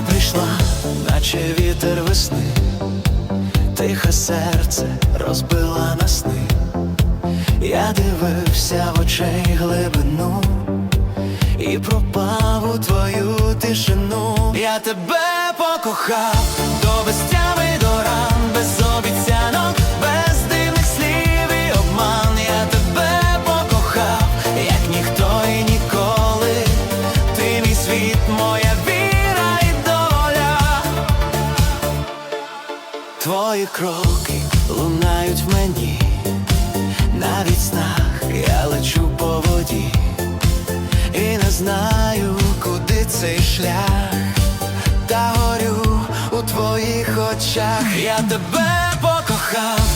прийшла, наче вітер весни, тихе серце розбила на сни. Я дивився в очей глибину і пропав у твою тишину. Я тебе покохав до безтями до ран, без обіцянок, без дивних слів і обман. Я тебе покохав, як ніхто і ніколи. Ти мій світ, моя віра Твої кроки лунають в мені, навіть снах я лечу по воді. І не знаю, куди цей шлях, та горю у твоїх очах. Я тебе покохав